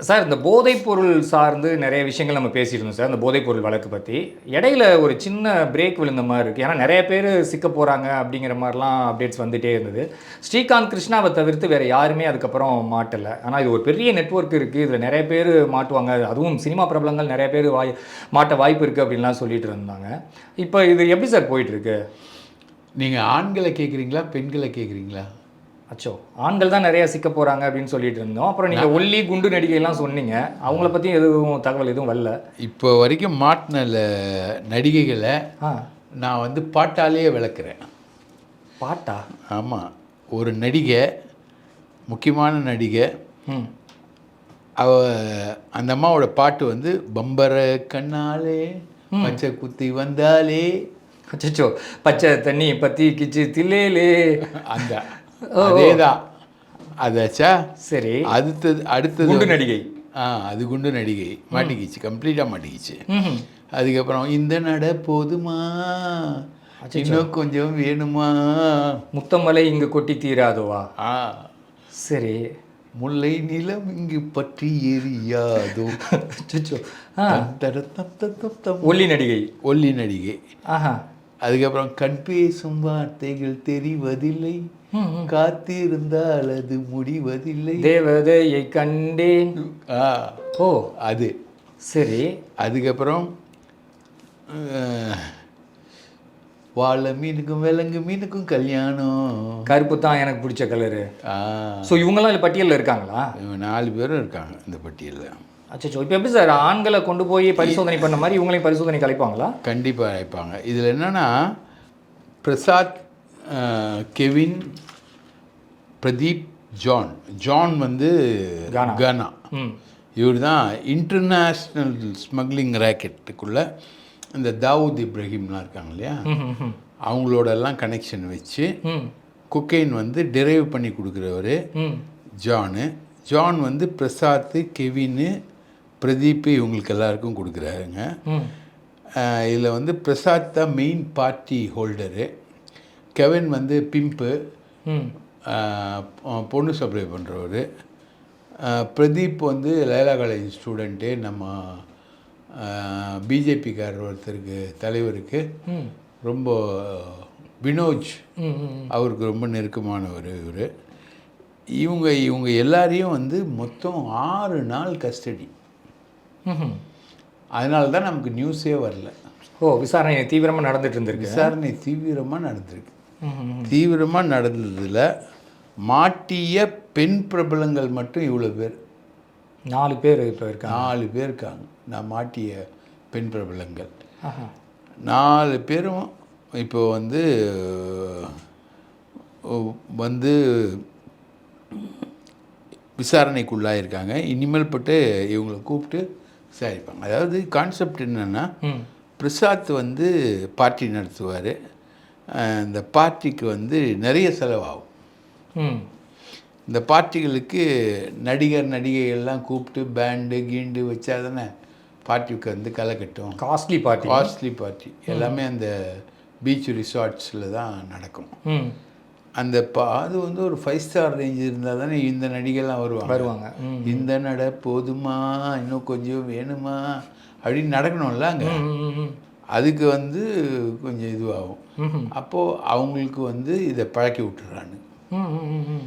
Sir இந்த போதைப்பொருள் சார்ந்து நிறைய விஷயங்கள் நம்ம பேசியிருந்தோம் சார் இந்த போதைப்பொருள் வழக்கு பற்றி இடையில ஒரு சின்ன பிரேக் விழுந்த மாதிரி இருக்குது ஏன்னா நிறைய பேர் சிக்க போகிறாங்க அப்படிங்கிற மாதிரிலாம் அப்டேட்ஸ் வந்துகிட்டே இருந்தது. ஸ்ரீகாந்த் கிருஷ்ணாவை தவிர்த்து வேறு யாருமே அதுக்கப்புறம் மாட்டலை. ஆனால் இது ஒரு பெரிய நெட்ஒர்க் இருக்குது இதில் நிறைய பேர் மாட்டுவாங்க. அதுவும் சினிமா பிரபலங்கள் நிறைய பேர் வாய் மாட்ட வாய்ப்பு இருக்குது அப்படின்லாம் சொல்லிட்டு இருந்தாங்க. இப்போ இது எப்படி சார் போயிட்டுருக்கு நீங்கள் ஆண்களை கேட்குறீங்களா பெண்களை கேட்குறீங்களா அச்சோ ஆண்கள் தான் நிறைய சிக்க போகிறாங்க அப்படின்னு சொல்லிட்டு இருந்தோம். அப்புறம் நீங்கள் ஒல்லி குண்டு நடிகைலாம் சொன்னீங்க. அவங்கள பற்றியும் எதுவும் தகவல் எதுவும் வரல. இப்போ வரைக்கும் மாட்டின நடிகைகளை நான் வந்து பாட்டாலேயே விளக்குறேன். பாட்டா? ஆமாம் ஒரு நடிகை முக்கியமான நடிகை அவ அந்த அம்மாவோட பாட்டு வந்து பம்பர கண்ணாலே பச்சை குத்தி வந்தாலே. அச்சோ பச்சை தண்ணி பத்தி கிச்சு தில்லேலே அந்த அதேதான் அதாச்சா சரி. அடுத்தது அடுத்தது குண்டு நடிகை. ஆ அது குண்டு நடிகை. மாட்டிக்கிச்சு கம்ப்ளீட்டாக மாட்டிக்கிச்சு. அதுக்கப்புறம் இந்த நட போதுமா? இன்னும் கொஞ்சம் வேணுமா? முத்தமலை இங்கு கொட்டி தீராதுவா? ஆ. சரி. முல்லை நிலம் இங்கு பற்றி எரியாதோ. ஒல்லி நடிகை. ஒல்லி நடிகை. ஆஹா. அதுக்கப்புறம் கண் பேசும் வார்த்தைகள் தெரிவதில்லை. காத்திருந்தால் அது முடிவதில்லை. தேவதையை கண்டேன். ஆ ஓ. அது. சரி. அதுக்கப்புறம் வாழை மீனுக்கும் விலங்கு மீனுக்கும் கல்யாணம். கருப்பு தான் எனக்கு பிடிச்ச கலரு. ஸோ இவங்கெல்லாம் இந்த பட்டியலில் இருக்காங்களா? இவங்க நாலு பேரும் இருக்காங்க இந்த பட்டியலில். அச்சோ இப்போ எப்படி சார் ஆண்களை கொண்டு போய் பரிசோதனை பண்ண மாதிரி இவங்களையும் பரிசோதனை கலைப்பாங்களா? கண்டிப்பாக அழைப்பாங்க. இதில் என்னென்னா Prasad Kevin Pradeep John. John வந்து கானா. இவர் தான் இன்டர்நேஷ்னல் ஸ்மக்லிங் ரேக்கெட்டுக்குள்ளே இந்த தாவூத் இப்ராஹிம்லாம் இருக்காங்க இல்லையா. அவங்களோட எல்லாம் கனெக்ஷன் வச்சு குக்கைன் வந்து டிரைவ் பண்ணி கொடுக்குறவர் ஜானு. ஜான் வந்து பிரசாத் கெவின்னு பிரதீப் இவங்களுக்கு எல்லாருக்கும் கொடுக்குறாருங்க. இதில் வந்து பிரசாத் தான் மெயின் பார்ட்டி ஹோல்டரு கெவின் வந்து பிம்பு பொண்ணு சப்ளை பண்ணுறவர் பிரதீப் வந்து லைலா காலேஜ் ஸ்டூடெண்ட்டு நம்ம பிஜேபிக்காரர் ஒருத்தருக்கு தலைவருக்கு. ரொம்ப வினோஜ் அவருக்கு ரொம்ப நெருக்கமானவர் இவர். இவங்க இவங்க எல்லாரையும் வந்து மொத்தம் ஆறு நாள் கஸ்டடி. அதனால தான் நமக்கு நியூஸே வரல. ஓ விசாரணை தீவிரமாக நடந்துட்டு இருந்திருக்கு. விசாரணை தீவிரமாக நடந்திருக்கு. தீவிரமாக நடந்ததில் மாட்டிய பெண் பிரபலங்கள் மட்டும் இவ்வளோ பேர். நாலு பேர் இப்போ இருக்காங்க. நாலு பேர் இருக்காங்க. நான் மாட்டிய பெண் பிரபலங்கள். நாலு பேரும் இப்போ வந்து வந்து விசாரணைக்குள்ளாயிருக்காங்க. இனிமேல் பட்டு இவங்களை கூப்பிட்டு விசாரிப்பாங்க. அதாவது கான்செப்ட் என்னென்னா பிரசாத் வந்து பார்ட்டி நடத்துவார். இந்த பார்ட்டிக்கு வந்து நிறைய செலவாகும். இந்த பார்ட்டிகளுக்கு நடிகர் நடிகைகள்லாம் கூப்பிட்டு பேண்டு கீண்டு வச்சா தானே பார்ட்டிக்கு வந்து களை கட்டும். காஸ்ட்லி பார்ட்டி காஸ்ட்லி பார்ட்டி எல்லாமே அந்த பீச் ரிசார்ட்ஸில் தான் நடக்கும். அந்த பா அது வந்து ஒரு ஃபைவ் ஸ்டார் ரேஞ்ச் இருந்தால் தானே இந்த நடிகைலாம் வருவாங்க. வருவாங்க. இந்த நட போதுமா இன்னும் கொஞ்சம் வேணுமா அப்படின்னு நடக்கணும்ல அங்கே. அதுக்கு வந்து கொஞ்சம் இதுவாகும். அப்போது அவங்களுக்கு வந்து இதை பழக்கி ம்.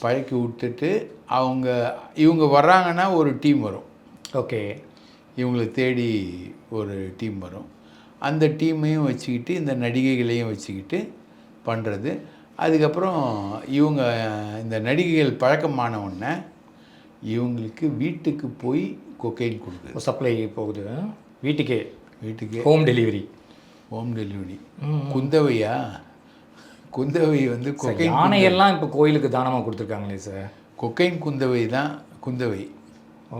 பழக்கி விட்டுட்டு அவங்க இவங்க வர்றாங்கன்னா ஒரு டீம் வரும். ஓகே. இவங்களை தேடி ஒரு டீம் வரும். அந்த டீமையும் வச்சுக்கிட்டு இந்த நடிகைகளையும் வச்சுக்கிட்டு பண்ணுறது அதுக்கப்புறம் இவங்க இந்த நடிகைகள் பழக்கமான உடனே இவங்களுக்கு வீட்டுக்கு போய் கொக்கைன் கொடுக்குது. சப்ளை போகுது. வீட்டுக்கே? வீட்டுக்கு. ஹோம் டெலிவரி ஹோம் டெலிவரி குந்தவையா? குந்தவை வந்து யானையெல்லாம் இப்போ கோயிலுக்கு தானமாக கொடுத்துருக்காங்களே சார்? கொக்கைன் குந்தவை தான் குந்தவை. ஓ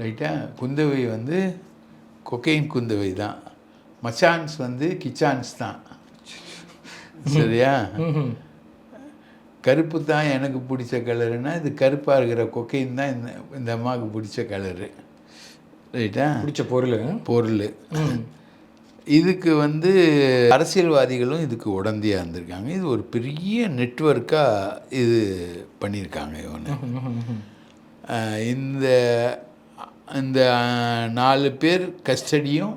ரைட்டா? குந்தவை வந்து கொக்கைன் குந்தவை தான். மச்சான்ஸ் வந்து கிச்சான்ஸ் தான். சரியா. கருப்பு தான் எனக்கு பிடிச்ச கலருன்னா இது கருப்பாக இருக்கிற கொக்கைன் தான் இந்த இந்த அம்மாவுக்கு பிடிச்ச கலரு ரைட்டா? பிடிச்ச பொருள். பொருள். இதுக்கு வந்து அரசியல்வாதிகளும் இதுக்கு உடந்தையாக இருந்திருக்காங்க. இது ஒரு பெரிய நெட்வொர்க்காக இது பண்ணியிருக்காங்க இவனு இந்த இந்த நாலு பேர் கஸ்டடியும்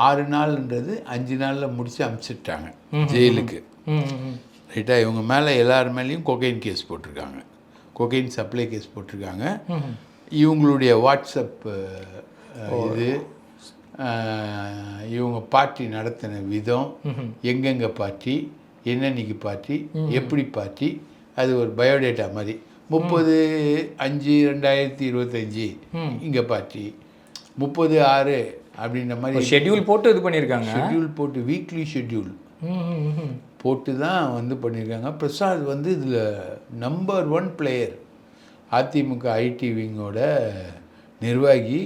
ஆறு நாள்ன்றது அஞ்சு நாளில் முடிச்சு அமுச்சிட்டாங்க ஜெயிலுக்கு. ம் ம் ரைட்டா? இவங்க மேலே எல்லார் மேலேயும் கொகைன் கேஸ் போட்டிருக்காங்க. கொகைன் சப்ளை கேஸ் போட்டிருக்காங்க. இவங்களுடைய வாட்ஸ்அப் அஹ், இது இவங்க பார்ட்டி நடத்தின விதம் எங்கெங்கே பார்ட்டி என்னன்னைக்கு பார்ட்டி எப்படி பார்ட்டி அது ஒரு பயோடேட்டா மாதிரி. முப்பது அஞ்சு ரெண்டாயிரத்தி இருபத்தஞ்சி இங்கே பார்ட்டி முப்பது ஆறு அப்படின்ற மாதிரி ஷெட்யூல் போட்டு இது பண்ணியிருக்காங்க. ஷெட்யூல் போட்டு வீக்லி ஷெட்யூல் போட்டு தான் வந்து பண்ணியிருக்காங்க. பிரசாத் வந்து இதில் number one player AIADMK IT விங்கோட நிர்வாகி.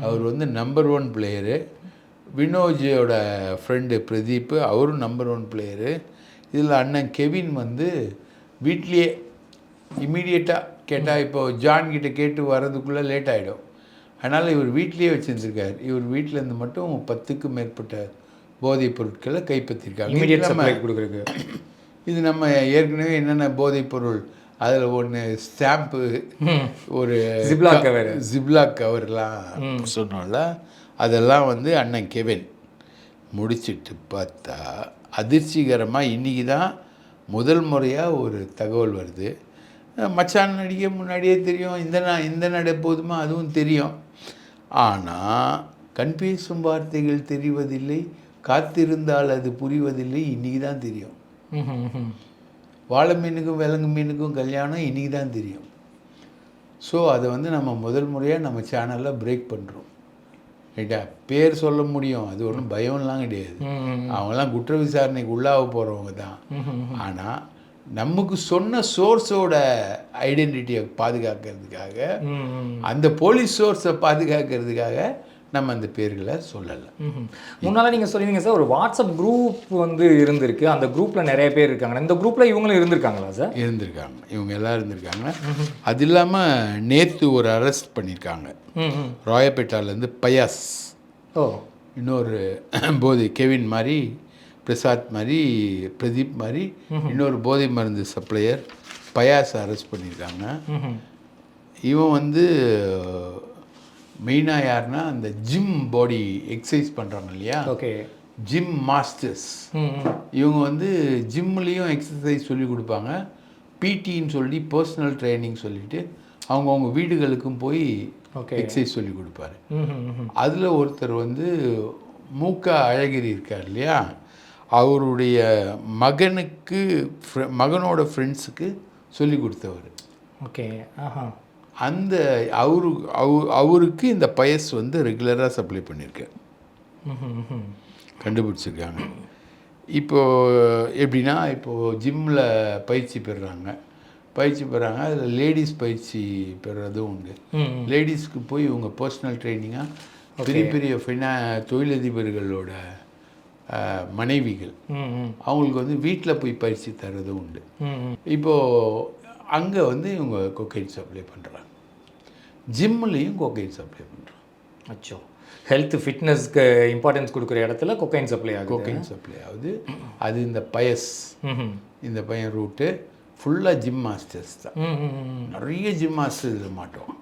அவர் வந்து நம்பர் ஒன் பிளேயரு வினோஜோட ஃப்ரெண்டு பிரதீப் அவரும் நம்பர் ஒன் பிளேயரு இதில் அண்ணன் கெவின் வந்து வீட்லேயே இமீடியட்டாக கேட்டால் இப்போ ஜான் கிட்ட கேட்டு வர்றதுக்குள்ளே லேட் ஆகிடும் அதனால் இவர் வீட்லேயே வச்சுருந்துருக்கார். இவர் வீட்டில் இருந்து மட்டும் பத்துக்கும் மேற்பட்ட போதைப் பொருட்களை கைப்பற்றிருக்காங்க இது நம்ம ஏற்கனவே என்னென்ன போதைப் பொருள் அதில் ஒன்று ஸ்டாம்ப்பு ஒரு Ziploc cover. ஜிப்லாக் கவர்லாம் சொன்னோம்ல. அதெல்லாம் வந்து அண்ணன் கெவின் முடிச்சிட்டு பார்த்தா அதிர்ச்சிகரமாக இன்றைக்கி தான் முதல் முறையாக ஒரு தகவல் வருது. மச்சான் நடிகை முன்னாடியே தெரியும். இந்த நா இந்த நடை போதுமா? அதுவும் தெரியும். ஆனால் கண் பேசும் வார்த்தைகள் தெரிவதில்லை காத்திருந்தால் அது புரிவதில்லை இன்றைக்கி தான் தெரியும். வாழை மீனுக்கும் விலங்கு மீனுக்கும் கல்யாணம் இன்றைக்கி தான் தெரியும். ஸோ அதை வந்து நம்ம முதல் முறையாக நம்ம சேனலில் பிரேக் பண்ணுறோம் ரைட்டா பேர் சொல்ல முடியும். அது ஒன்றும் பயம்லாம் கிடையாது. ம் அவங்கெல்லாம் குற்ற விசாரணைக்கு உள்ளாக போகிறவங்க தான். ஆனால் நமக்கு சொன்ன சோர்ஸோட ஐடென்டிட்டியை பாதுகாக்கிறதுக்காக அந்த போலீஸ் சோர்ஸை பாதுகாக்கிறதுக்காக நம்ம அந்த பேர்களை சொல்லலை. முன்னால நீங்க சொல்லுவீங்க சார் ஒரு வாட்ஸ்அப் குரூப் வந்து இருந்திருக்கு. அந்த குரூப்ல நிறைய பேர் இருக்காங்க. இந்த குரூப்ல இவங்களும் இருந்திருக்காங்களா சார்? இருந்திருக்காங்க. இவங்க எல்லாம் இருந்திருக்காங்க. அது இல்லாமல் நேற்று ஒரு அரெஸ்ட் பண்ணியிருக்காங்க ராயப்பேட்டாலேருந்து பயாஸ். ஓ. இன்னொரு போதை கெவின் மாதிரி பிரசாத் மாதிரி பிரதீப் மாதிரி இன்னொரு போதை மருந்து சப்ளையர் பயாஸ் அரெஸ்ட் பண்ணியிருக்காங்க. இவன் வந்து மெயினாக யாருன்னா அந்த ஜிம் பாடி எக்ஸசைஸ் பண்ணுறாங்க இல்லையா? ஓகே. ஜிம் மாஸ்டர்ஸ் இவங்க வந்து ஜிம்லேயும் எக்ஸசைஸ் சொல்லி கொடுப்பாங்க. பிடின்னு சொல்லி பர்சனல் ட்ரைனிங் சொல்லிட்டு அவங்கவுங்க வீடுகளுக்கும் போய் எக்ஸசைஸ் சொல்லி கொடுப்பாரு. அதில் ஒருத்தர் வந்து மூக்கா அழகிரி இருக்கார் இல்லையா? அவருடைய மகனுக்கு மகனோட ஃப்ரெண்ட்ஸுக்கு சொல்லி கொடுத்தவர். ஓகே ஆஹா. அந்த அவரு அவ- அவருக்கு இந்த பயஸ் வந்து ரெகுலராக சப்ளை பண்ணியிருக்கார் ம்ஹும். கண்டுபிடிச்சிருக்காங்க இப்போ எப்படின்னா இப்போது ஜிம்மில் பயிற்சி பெறுறாங்க பயிற்சி பெறாங்க அதில் லேடிஸ் பயிற்சி பெறுறதும் உண்டு. லேடிஸ்க்கு போய் இவங்க பர்சனல் ட்ரைனிங்காக பெரிய பெரிய ஃபினா தொழிலதிபர்களோட மனைவிகள். அவங்களுக்கு வந்து வீட்டில் போய் பயிற்சி தர்றதும் உண்டு. இப்போது அங்கே வந்து இவங்க கொக்கைன் சப்ளை பண்ணுறாங்க ஜிம்முலேயும் கொக்கைன் சப்ளை பண்ணுறாங்க அச்சோ. ஹெல்த் ஃபிட்னஸ்க்கு இம்பார்ட்டன்ஸ் கொடுக்குற இடத்துல கொக்கைன் சப்ளை ஆகுது. கொக்கைன் சப்ளை ஆகுது. அது இந்த பயஸ். இந்த பையன் ரூட்டு ஃபுல்லாக ஜிம் மாஸ்டர்ஸ் தான். நிறைய ஜிம் மாஸ்டர் இதில் மாட்டோம்.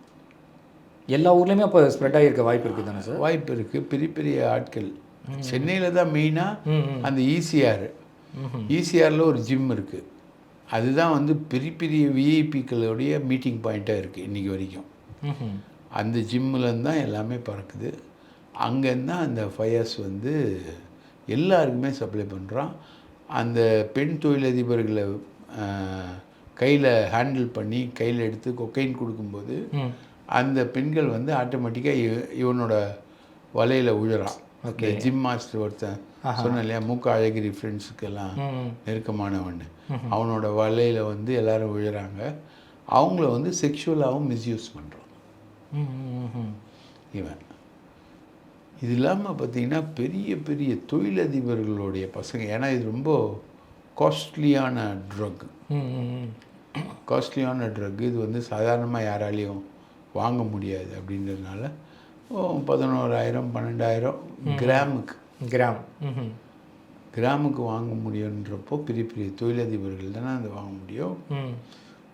எல்லா ஊர்லேயுமே அப்போ ஸ்ப்ரெட் ஆகிருக்க வாய்ப்பு இருக்குது தானே சார் வாய்ப்பு இருக்குது பெரிய பெரிய ஆட்கள். சென்னையில் தான் மெயினாக. அந்த E ஈசிஆர் ஈசிஆரில் ஒரு ஜிம் இருக்குது அதுதான் வந்து பெரிய பெரிய விஐபிக்களுடைய மீட்டிங் பாயிண்ட்டாக இருக்குது இன்றைக்கி வரைக்கும். அந்த ஜிம்முலேருந்து தான் எல்லாமே பறக்குது. அங்கேருந்து தான் அந்த ஃபயர்ஸ் வந்து எல்லாருக்குமே சப்ளை பண்ணுறான் அந்த பெண் தொழிலதிபர்களை கையில் ஹேண்டில் பண்ணி கையில் எடுத்து கொக்கைன் கொடுக்கும்போது அந்த பெண்கள் வந்து ஆட்டோமேட்டிக்காக இவனோட வலையில் விழுறான் இந்த ஜிம் மாஸ்டர் ஒருத்தன் சொன்னேன் இல்லையா மூக்க அழகிரி ஃப்ரெண்ட்ஸுக்கெல்லாம் நெருக்கமானவன் அவனோட வலையில் வந்து எல்லாரும் விழுறாங்க. அவங்கள வந்து செக்ஷுவலாகவும் மிஸ்யூஸ் பண்ணுறான். இவன். இது இல்லாமல் பார்த்தீங்கன்னா பெரிய பெரிய தொழிலதிபர்களுடைய பசங்க. ஏன்னா இது ரொம்ப காஸ்ட்லியான ட்ரக். காஸ்ட்லியான ட்ரக் இது வந்து சாதாரணமாக யாராலையும் வாங்க முடியாது அப்படின்றதுனால பதினோராயிரம் பன்னெண்டாயிரம் கிராமுக்கு. கிராம். கிராமுக்கு வாங்க முடியுன்றப்போ பெரிய பெரிய தொழிலதிபர்கள் தானே அதை வாங்க முடியும்.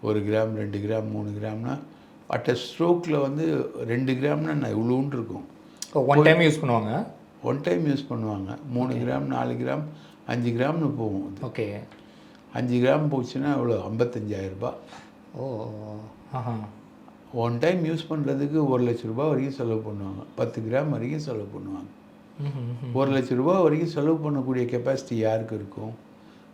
ஒரு கிராம் ரெண்டு கிராம் மூணு கிராம்னா அட் அ ஸ்ட்ரோக்கில் வந்து ரெண்டு கிராம்னா நான் இவ்வளோன்னு இருக்கும். ஒன் டைம் யூஸ் பண்ணுவாங்க? ஒன் டைம் யூஸ் பண்ணுவாங்க. மூணு கிராம் நாலு கிராம் அஞ்சு கிராம்னு போகும் ஓகே அஞ்சு கிராம் போச்சுன்னா எவ்வளோ ஐம்பத்தஞ்சாயிரம் ரூபாய். ஓ ஆஹா. ஒன் டைம் யூஸ் பண்ணுறதுக்கு ஒரு லட்ச ரூபாய் வரைக்கும் செலவு பண்ணுவாங்க. பத்து கிராம் வரைக்கும் செலவு பண்ணுவாங்க. ஒரு லட்ச ரூபாய் வரைக்கும் செலவு பண்ணக்கூடிய கெப்பாசிட்டி யாருக்கு இருக்கும்?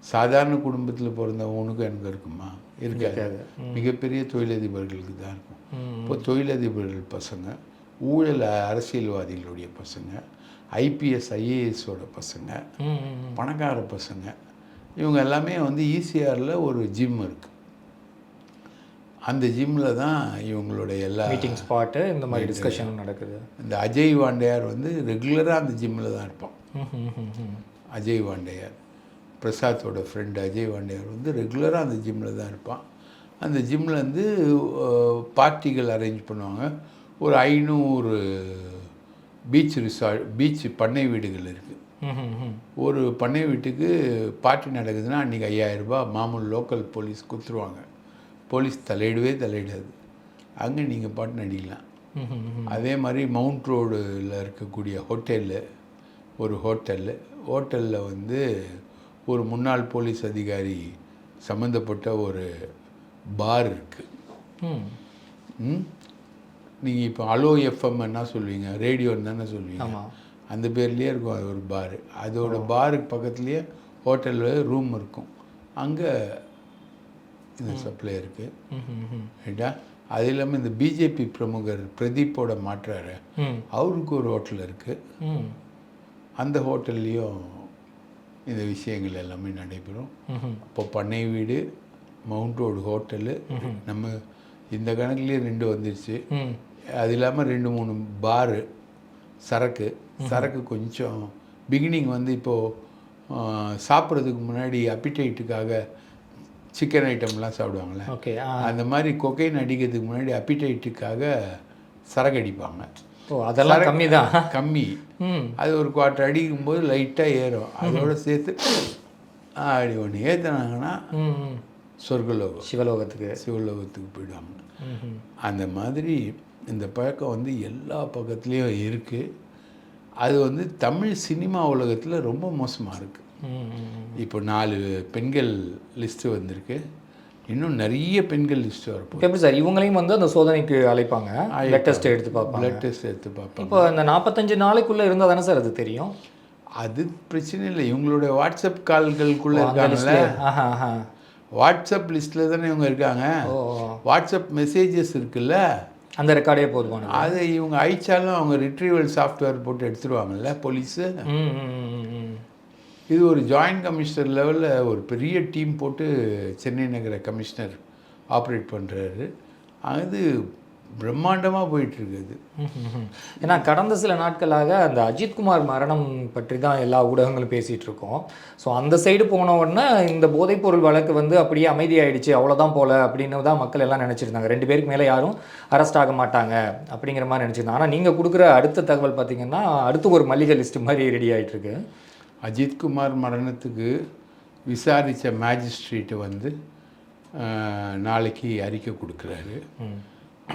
சாதாரண குடும்பத்தில் பிறந்தவனுக்கும் எனக்கு இருக்குமா? இருக்காது. மிகப்பெரிய தொழிலதிபர்களுக்கு தான் இருக்கும். இப்போ தொழிலதிபர்கள் பசங்க ஊழல் அரசியல்வாதிகளுடைய பசங்க ஐபிஎஸ் ஐஏஎஸோட பசங்க. பணக்கார பசங்க இவங்க எல்லாமே வந்து ஈசிஆரில் ஒரு ஜிம் இருக்குது அந்த ஜிம்மில் தான் இவங்களுடைய எல்லா மீட்டிங் ஸ்பாட்டு இந்த மாதிரி டிஸ்கஷன் நடக்குது. இந்த அஜய் வாண்டையார் வந்து ரெகுலராக அந்த ஜிம்மில் தான் இருப்பான். அஜய் வாண்டையார். பிரசாத்தோட ஃப்ரெண்டு அஜய் வாண்டையார் வந்து ரெகுலராக அந்த ஜிம்மில் தான் இருப்பான். அந்த ஜிம்மில் வந்து பார்ட்டிகள் அரேஞ்ச் பண்ணுவாங்க. ஒரு ஐநூறு பீச் ரிசார்ட் பீச் பண்ணை வீடுகள் இருக்குது. ஒரு பண்ணை வீட்டுக்கு பார்ட்டி நடக்குதுன்னா அன்றைக்கி ஐயாயிரரூபா மாமூல் லோக்கல் போலீஸ் கொடுத்துருவாங்க. போலீஸ் தலையிடவே தலையிடாது. அங்கே நீங்கள் பாட்டு நடிக்கலாம். அதே மாதிரி மவுண்ட் ரோடில் இருக்கக்கூடிய ஹோட்டலு ஒரு ஹோட்டலு. ஹோட்டலில் வந்து ஒரு முன்னாள் போலீஸ் அதிகாரி சம்மந்தப்பட்ட ஒரு பார் இருக்குது நீங்கள் இப்போ அலோ எஃப்எம் என்ன சொல்லுவீங்க ரேடியோன்னு தானே சொல்லுவீங்க. அந்த பேர்லேயே இருக்கும். அது ஒரு பார். அதோட பாருக்கு பக்கத்துலேயே ஹோட்டலில் ரூம் இருக்கும். அங்கே இந்த சப்ளை இருக்குது. ரைட்டா அது இல்லாமல் இந்த பிஜேபி பிரமுகர் பிரதீப்போட மாற்றாரு. அவருக்கு ஒரு ஹோட்டல் இருக்குது. அந்த ஹோட்டல்லையும் இந்த விஷயங்கள் எல்லாமே நடைபெறும். அப்போ பண்ணை வீடு மவுண்ட் ரோடு ஹோட்டலு நம்ம இந்த கணக்குலேயே ரெண்டு வந்துருச்சு. அது இல்லாமல் ரெண்டு மூணு பாரு சரக்கு சரக்கு கொஞ்சம் பிகினிங் வந்து இப்போது சாப்பிட்றதுக்கு முன்னாடி அப்பிடைட்டுக்காக சிக்கன் ஐட்டம்லாம் சாப்பிடுவாங்களே ஓகே அந்த மாதிரி கொக்கைன் அடிக்கிறதுக்கு முன்னாடி அப்பிடைட்டுக்காக சரக்கு அடிப்பாங்க. ஓ அதெல்லாம் கம்மி தான். கம்மி. அது ஒரு குவார்ட்டர் அடிக்கும்போது லைட்டாக ஏறும். அதோட சேர்த்து அப்படி ஒன்று ஏற்றுனாங்கன்னா. சொர்க்கலோகம். சிவலோகத்துக்கு. சிவலோகத்துக்கு போயிடுவாங்க. அந்த மாதிரி இந்த பழக்கம் வந்து எல்லா பக்கத்துலேயும் இருக்குது அது வந்து தமிழ் சினிமா உலகத்தில் ரொம்ப மோசமாக இருக்குது. இப்போ நாலு பெண்கள் லிஸ்ட்டு வந்திருக்கு. இன்னும் நிறைய பெண்கள் லிஸ்ட்டு வரப்போகுது இப்ப எப்படி சார்? இவங்களையும் வந்து அந்த சோதனைக்கு அழைப்பாங்க. பிளட் டெஸ்ட் எடுத்து பார்ப்பாங்க. பிளட் டெஸ்ட் எடுத்து பார்ப்போம் இப்போ இந்த நாற்பத்தஞ்சு நாளைக்குள்ள இருந்தால் தானே சார் அது தெரியும்? அது பிரச்சனை இல்லை. இவங்களுடைய வாட்ஸ்அப் கால்களுக்குள்ளே அந்த இருக்காங்கல்ல? வாட்ஸ்அப் லிஸ்ட்டில் தானே இவங்க இருக்காங்க? வாட்ஸ்அப் மெசேஜஸ் இருக்குல்ல? அந்த ரெக்கார்டே போதுமானது. அதை இவங்க அழிச்சாலும் அவங்க ரிட்ரீவல் சாஃப்ட்வேர் போட்டு எடுத்துருவாங்கல்ல போலீஸு. இது ஒரு ஜாயிண்ட் கமிஷனர் லெவலில் ஒரு பெரிய டீம் போட்டு சென்னை நகர கமிஷனர் ஆப்ரேட் பண்ணுறாரு அது பிரம்மாண்டமாக போயிட்டுருக்குது ஏன்னா கடந்த சில நாட்களாக அந்த அஜித்குமார் மரணம் பற்றி தான் எல்லா ஊடகங்களும் பேசிகிட்டு இருக்கோம். ஸோ அந்த சைடு போன உடனே இந்த போதைப்பொருள் வழக்கு வந்து அப்படியே அமைதியாயிடுச்சு அவ்வளோதான் போல அப்படின்னு தான் மக்கள் எல்லாம் நினச்சிருந்தாங்க. ரெண்டு பேருக்கு மேலே யாரும் அரெஸ்ட் ஆக மாட்டாங்க அப்படிங்கிற மாதிரி நினச்சிருந்தாங்க. ஆனால் நீங்கள் கொடுக்குற அடுத்த தகவல் பார்த்தீங்கன்னா அடுத்து ஒரு மல்லிகை லிஸ்ட் மாதிரி ரெடி ஆகிட்டுருக்கு அஜித்குமார் மரணத்துக்கு விசாரித்த மேஜிஸ்ட்ரேட்டு வந்து நாளைக்கு அறிக்கை கொடுக்குறாரு.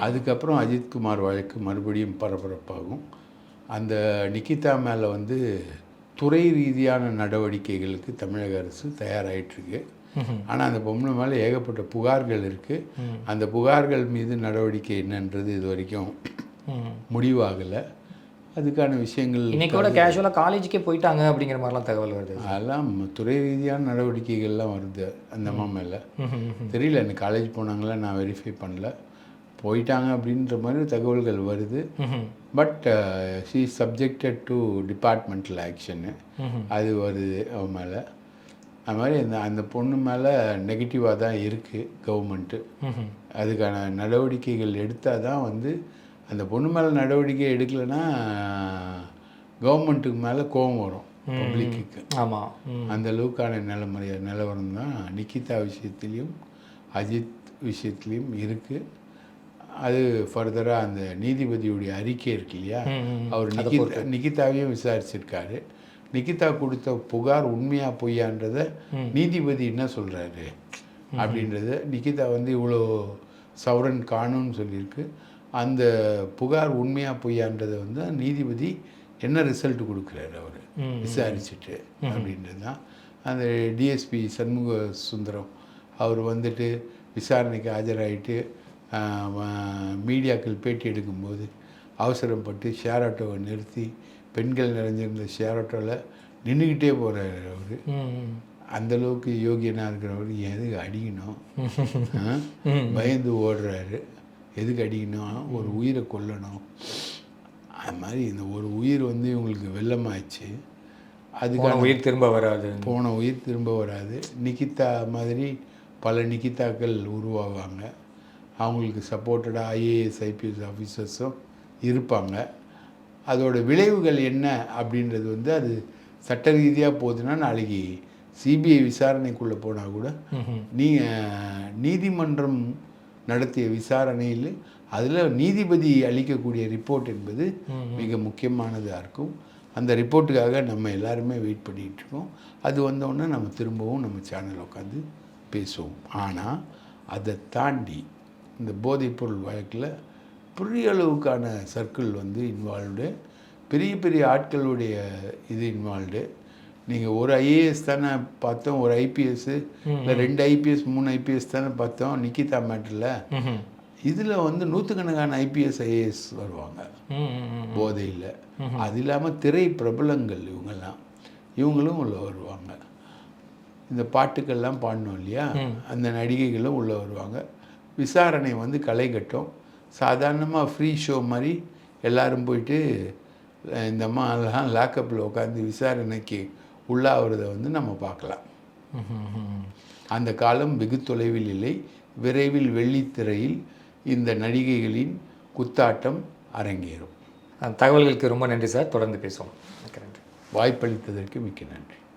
அதுக்கப்புறம் அஜித்குமார் வழக்கு மறுபடியும் பரபரப்பாகும். அந்த நிக்கிதா மேலே வந்து துறை ரீதியான நடவடிக்கைகளுக்கு தமிழக அரசு தயாராகிட்டுருக்கு ஆனால் அந்த பொம்பளை மேலே ஏகப்பட்ட புகார்கள் இருக்குது அந்த புகார்கள் மீது நடவடிக்கை என்னன்றது இது வரைக்கும். முடிவாகலை. அதுக்கான விஷயங்கள் இன்னைக்கோட கேஷுவலாக காலேஜுக்கே போயிட்டாங்க அப்படிங்கிற மாதிரிலாம் தகவல் வருது அதெல்லாம் துறை ரீதியான நடவடிக்கைகள்லாம் வருது அந்த அம்மா மேலே. தெரியல எனக்கு காலேஜ் போனாங்களா நான் வெரிஃபை பண்ணல போயிட்டாங்க அப்படின்ற மாதிரி தகவல்கள் வருது. But she subjected to departmental action. அது வருது அவன் மேலே அது மாதிரி அந்த அந்த பொண்ணு மேலே நெகட்டிவாக தான் இருக்குது கவர்மெண்ட்டு. அதுக்கான நடவடிக்கைகள் எடுத்தால் தான் வந்து அந்த பொண்ணு மேலே நடவடிக்கை எடுக்கலைன்னா கவர்மெண்ட்டுக்கு மேலே கோபம் வரும் பப்ளிக்கு ஆமா. ம். அந்த அளவுக்கான நிலமறைய நிலவரம் தான் நிக்கிதா விஷயத்துலேயும் அஜித் விஷயத்துலேயும் இருக்குது அது ஃபர்தராக அந்த நீதிபதியுடைய அறிக்கை இருக்கு இல்லையா. அவர் நிகிதா நிகிதாவையும் விசாரிச்சிருக்காரு. நிகிதா கொடுத்த புகார் உண்மையா பொய்யான்றத நீதிபதி என்ன சொல்கிறாரு அப்படின்றத நிகிதா வந்து இவ்வளோ சவரன் காணும்னு சொல்லியிருக்கு. அந்த புகார் உண்மையா பொய்யான்றதை வந்து நீதிபதி என்ன ரிசல்ட் கொடுக்குறாரு அவர்? விசாரிச்சுட்டு அப்படின்றது தான். அந்த டிஎஸ்பி சண்முக சுந்தரம் அவர் வந்துட்டு விசாரணைக்கு ஆஜராயிட்டு மீடியாக்கள் பேட்டி எடுக்கும்போது அவசரப்பட்டு ஷேர் ஆட்டோவை நிறுத்தி பெண்கள் நிறைஞ்சிருந்த ஷேர் ஆட்டோவில் நின்றுக்கிட்டே போகிறாரு அவர். ம் அந்த அளவுக்கு யோகியனாக இருக்கிறவர் எதுக்கு அடிக்கணும்? பயந்து ஓடுறாரு. எதுக்கு அடிக்கணும்? ஒரு உயிரை கொல்லணும். அது மாதிரி இந்த ஒரு உயிர் வந்து இவங்களுக்கு வெள்ளமாயிடுச்சு அதுக்கான உயிர் திரும்ப வராது. போன உயிர் திரும்ப வராது. நிகிதா மாதிரி பல நிகிதாக்கள் உருவாவாங்க. அவங்களுக்கு சப்போர்ட்டடாக ஐஏஎஸ் ஐபிஎஸ் ஆஃபீஸர்ஸும் இருப்பாங்க. அதோட விளைவுகள் என்ன அப்படின்றது வந்து அது சட்ட ரீதியாக போகுதுன்னா நாளைக்கு சிபிஐ விசாரணைக்குள்ளே போனால் கூட நீ அஹ், நீதிமன்றம் நடத்திய விசாரணையில் அதில் நீதிபதி அளிக்கக்கூடிய ரிப்போர்ட் என்பது மிக முக்கியமானதாக இருக்கும். அந்த ரிப்போர்ட்டுக்காக நம்ம எல்லாருமே வெயிட் பண்ணிகிட்டு இருக்கோம். அது வந்தோடனே நம்ம திரும்பவும் நம்ம சேனல் உட்காந்து பேசுவோம். ஆனால் அதை தாண்டி இந்த போதைப்பொருள் வழக்கில் பெரிய அளவுக்கான சர்க்கிள் வந்து இன்வால்வ்டு பெரிய பெரிய ஆட்களுடைய இது இன்வால்வ்டு நீங்கள் ஒரு ஐஏஎஸ் தானே பார்த்தோம் ஒரு ஐபிஎஸ் இல்லை ரெண்டு ஐபிஎஸ் மூணு ஐபிஎஸ் தானே பார்த்தோம் நிக்கிதா மேட்டரில். இதில் வந்து நூற்றுக்கணக்கான ஐபிஎஸ் ஐஏஎஸ் வருவாங்க. போதையில். அது இல்லாமல் திரை பிரபலங்கள் இவங்கெல்லாம் இவங்களும் உள்ள வருவாங்க. இந்த பாட்டுக்கள்லாம் பாடணும் இல்லையா? அந்த நடிகைகளும் உள்ளே வருவாங்க. விசாரணை வந்து களை கட்டும். சாதாரணமாக ஃப்ரீ ஷோ மாதிரி எல்லாரும் போயிட்டு இந்த அம்மாலாம் லாக்கப்பில் உட்காந்து விசாரணைக்கு உள்ளாகிறத வந்து நம்ம பார்க்கலாம். அந்த காலம் வெகு தொலைவில் இல்லை. விரைவில் வெள்ளித்திரையில் இந்த நடிகைகளின் குத்தாட்டம் அரங்கேறும். தகவல்களுக்கு ரொம்ப நன்றி சார். தொடர்ந்து பேசுவோம். வாய்ப்பளித்ததற்கு மிக்க நன்றி.